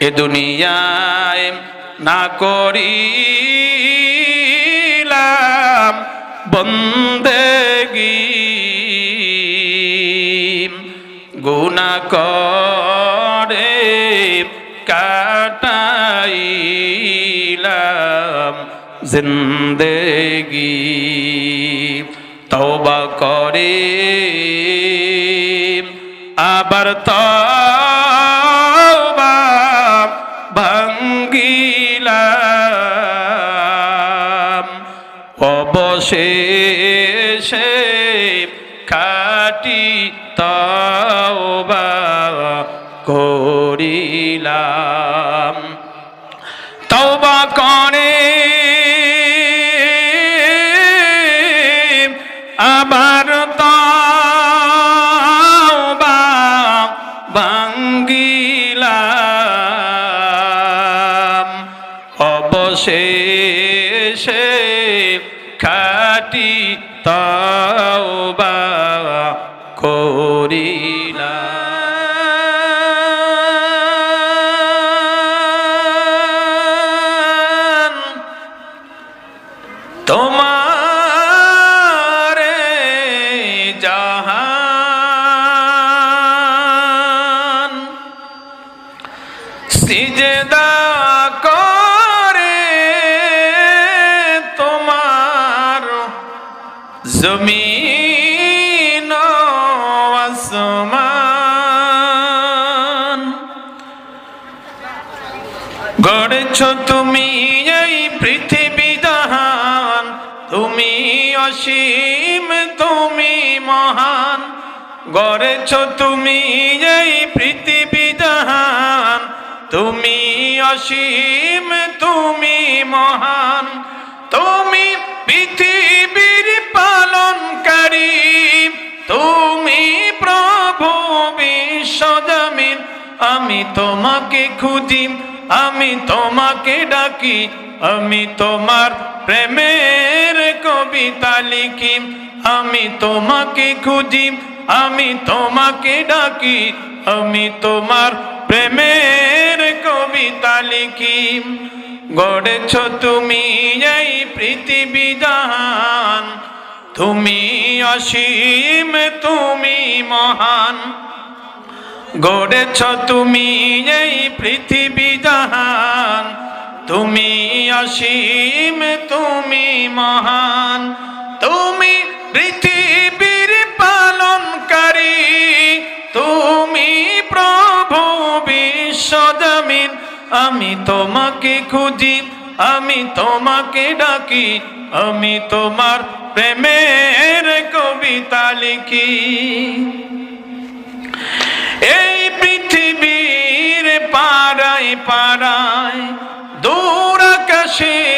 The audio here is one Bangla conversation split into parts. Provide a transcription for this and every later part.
এ দুনিয়ায় না করিলাম বন্দেগি। গুনা করে কাটাইলাম জিন্দেগি। তওবা করে আবার তওবা খাটি তওবা করিলাম। তওবা করে সিজদা করে তোমার জমিন গড়েছ তুমি এই পৃথিবী জাহান, তুমি অসীম, তুমি মহান। গড়েছ তুমি এই পৃথিবী অসীম, তুমি মহান। তুমি পৃথিবীর পালনকারী। তুমি প্রভু বিশ্বজমিন আমি তোমাকে খুঁজি, আমি তোমাকে ডাকি। আমি তোমার প্রেমের কবিতা লিখি। আমি তোমাকে খুঁজি, আমি তোমাকে ডাকি। আমি তোমার প্রেমের কবিতা লিখি। গড়েছ তুমি এই পৃথিবী জাহান তুমি অসীম, তুমি মহান। গড়েছ তুমি এই পৃথিবী জাহান তুমি অসীম, তুমি মহান। আমি তোমাকে খুঁজি, আমি তোমাকে ডাকি, আমি তোমার প্রেমের কবিতা লিখি। এই পৃথিবীর পাড়ায় পাড়ায় দূর আকাশের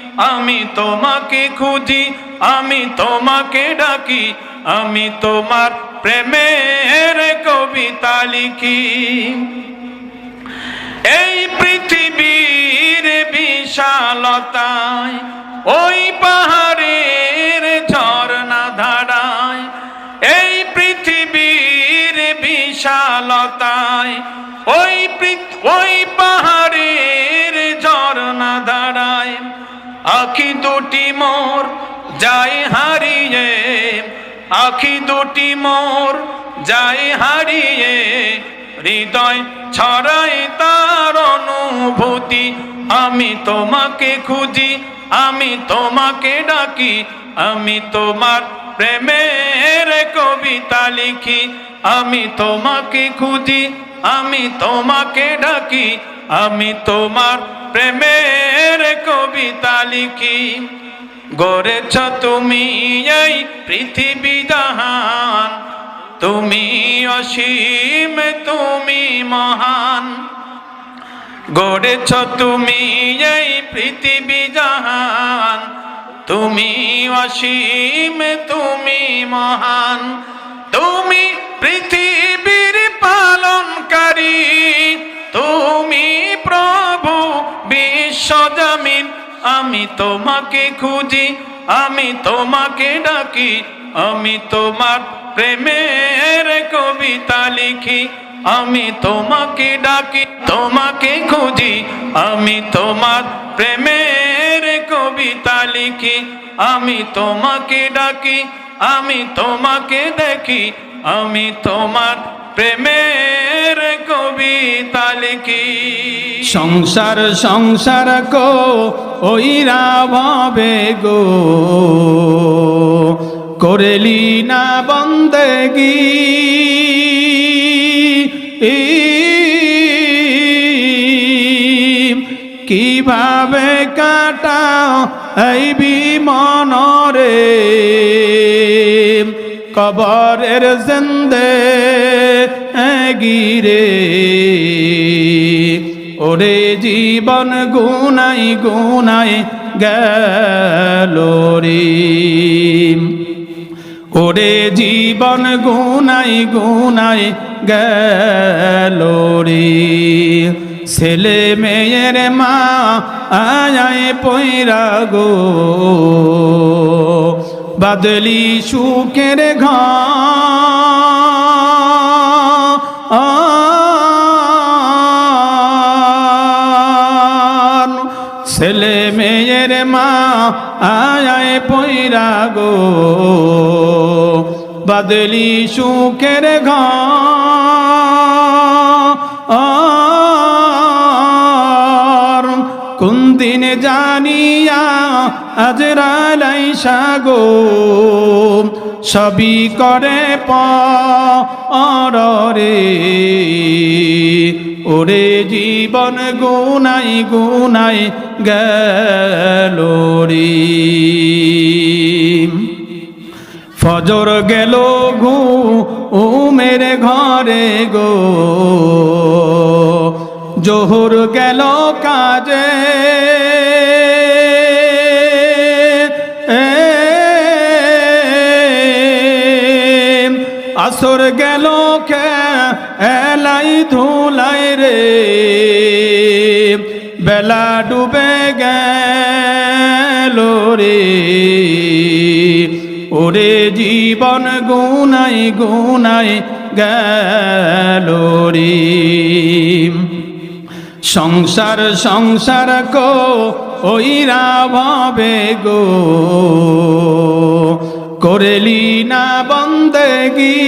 আমি তোমাকে খুঁজি, আমি তোমাকে ডাকি, আমি তোমার প্রেমের কবিতা লিখি। এই পৃথিবীর বিশালতায়, ওই পাহাড়ের আখি দুটি মোর যাই হারিয়ে, আখি দুটি মোর যাই হারিয়ে, হৃদয় ছড়াই তার অনুভূতি। আমি তোমাকে খুঁজি, আমি তোমাকে ডাকি, আমি তোমার প্রেমের কবিতা লিখি। আমি তোমাকে খুঁজি, আমি তোমাকে ডাকি, আমি তোমার প্রেমের কবিতা লিখি। গড়েছ তুমি এই পৃথিবী জাহান। তুমি অসীম, তুমি মহান। গড়েছ তুমি এই পৃথিবী জাহান। তুমি অসীম, তুমি মহান। তুমি পৃথিবীর বিশ্বজমিন আমি তোমাকে খুঁজি, আমি তোমাকে ডাকি, আমি তোমার প্রেমের কবিতা লিখি, আমি তোমাকে ডাকি, তোমাকে খুঁজি, আমি তোমার প্রেমের কবিতা লিখি, আমি তোমাকে ডাকি, আমি তোমাকে দেখি, আমি তোমার প্রেমের কবিতা লিখি সংসার সংসার কো, ওইরা ভাবে গো। করেলি না বন্দেগি। কীভাবে কাটাও এই বিমনরে? কবরের জিন্দে গিরে। ওরে জীবন গুনাই গুনাই গেল ওরে জীবন গুনাই গুনাই গেল ছেলে মেয়ের মা আয় পৈরা গো। বাদলি সুখের ঘর ছেলে মেয়ের মা আয় পৈরা গো। বাদলি সুখের ঘর জানিয়া আজরালাই সাগো সবই করে পরে ওরে জীবন গুনাই গুনাই গেল রে। ফজর গেল ঘু, উমের ঘরে গো। জোহর গেল কাজে। আসর গেল কে? এলাই ধুলাই রে। বেলা ডুবে গেল রে। ওরে জীবন গুনাই গুনাই গেল রে। সংসার সংসার কো ওইরা ভাবে গো। করেলি না বন্দেগি।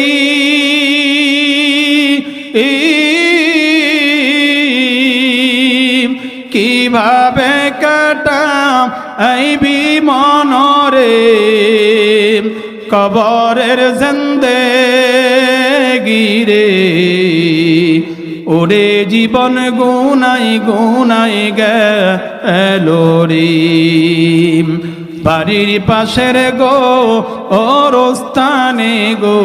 কীভাবে কাটাম এই বিমনরে? কবরের জন্দে গিরে ওরে জীবন গুনাই গুনাই গেলো রে। বাড়ির পাশের গো ওর গো।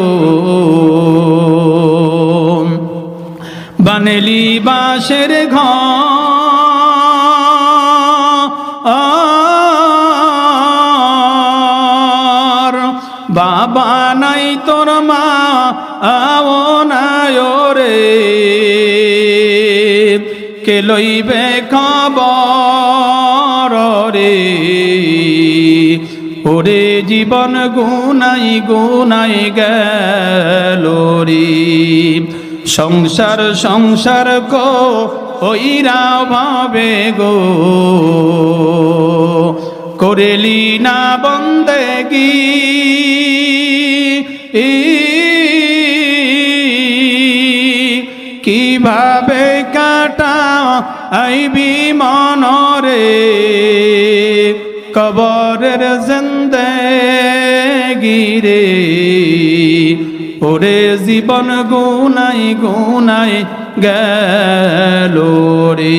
বানেলি বাঁশের ঘর বাবা নাই তোর মা, আও নাই রে কে লইবে জীবন গুনাই গুনাই গেল সংসার সংসার গো ওইরা ভাবে গো। করেলি না বন্দেগি। কীভাবে কাটা আইবি মনরে? কবরের জিন্দে গিরে ওরে জীবন গুনাই গুনাই গেল রে।